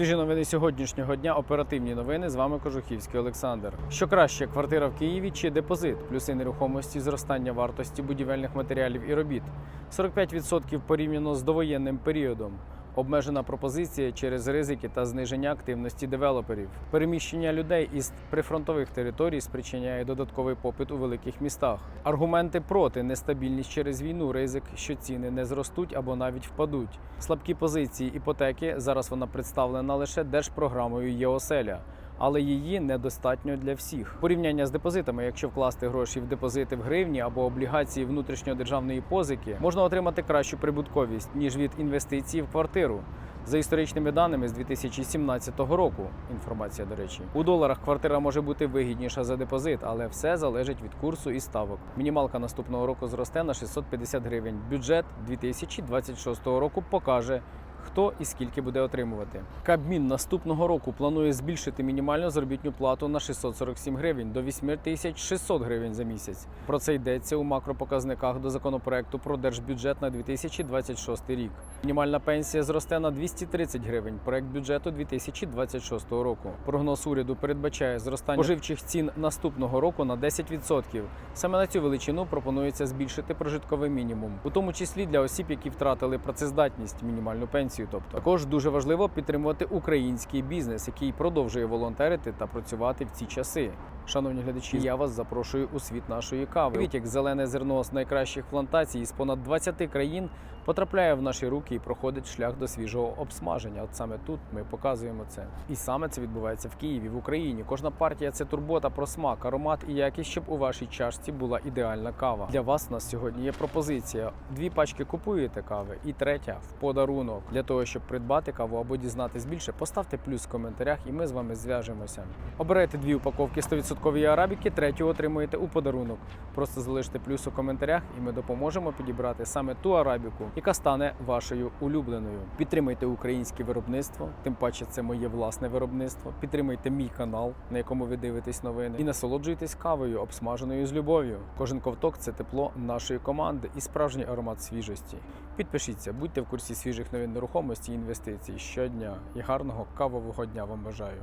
Свіжі новини сьогоднішнього дня. Оперативні новини. З вами Кожухівський Олександр. Що краще, квартира в Києві чи депозит? Плюси нерухомості, зростання вартості будівельних матеріалів і робіт. 45% порівняно з довоєнним періодом. Обмежена пропозиція через ризики та зниження активності девелоперів. Переміщення людей із прифронтових територій спричиняє додатковий попит у великих містах. Аргументи проти нестабільність через війну, ризик, що ціни не зростуть або навіть впадуть. Слабкі позиції іпотеки зараз вона представлена лише держпрограмою ЄОСЕЛЯ. Але її недостатньо для всіх. Порівняння з депозитами, якщо вкласти гроші в депозити в гривні або облігації внутрішньодержавної позики, можна отримати кращу прибутковість ніж від інвестицій в квартиру. За історичними даними з 2017 року, інформація до речі, у доларах квартира може бути вигідніша за депозит, але все залежить від курсу і ставок. Мінімалка наступного року зросте на 650 гривень. Бюджет 2026 року покаже. Хто і скільки буде отримувати? Кабмін наступного року планує збільшити мінімальну заробітну плату на 647 гривень до 8600 гривень за місяць. Про це йдеться у макропоказниках до законопроекту про держбюджет на 2026 рік. Мінімальна пенсія зросте на 230 гривень. Проект бюджету 2026 року. Прогноз уряду передбачає зростання споживчих цін наступного року на 10%. Саме на цю величину пропонується збільшити прожитковий мінімум, у тому числі для осіб, які втратили працездатність мінімальну пенсію. Тобто також дуже важливо підтримувати український бізнес, який продовжує волонтерити та працювати в ці часи. Шановні глядачі, я вас запрошую у світ нашої кави. Уявіть, як зелене зерно з найкращих плантацій з понад 20 країн потрапляє в наші руки і проходить шлях до свіжого обсмаження. От саме тут ми показуємо це. І саме це відбувається в Києві, в Україні. Кожна партія це турбота про смак, аромат і якість, щоб у вашій чашці була ідеальна кава. Для вас у нас сьогодні є пропозиція: дві пачки купуєте кави, і третя в подарунок. Для того щоб придбати каву або дізнатись більше, поставте плюс в коментарях, і ми з вами зв'яжемося. Обирайте дві упаковки 100% арабіки, третю отримуєте у подарунок. Просто залиште плюс у коментарях, і ми допоможемо підібрати саме ту арабіку, яка стане вашою улюбленою. Підтримайте українське виробництво, тим паче це моє власне виробництво. Підтримайте мій канал, на якому ви дивитесь новини, і насолоджуйтесь кавою, обсмаженою з любов'ю. Кожен ковток це тепло нашої команди і справжній аромат свіжості. Підпишіться, будьте в курсі свіжих новин нерухомості і інвестицій щодня і гарного кавового дня вам бажаю.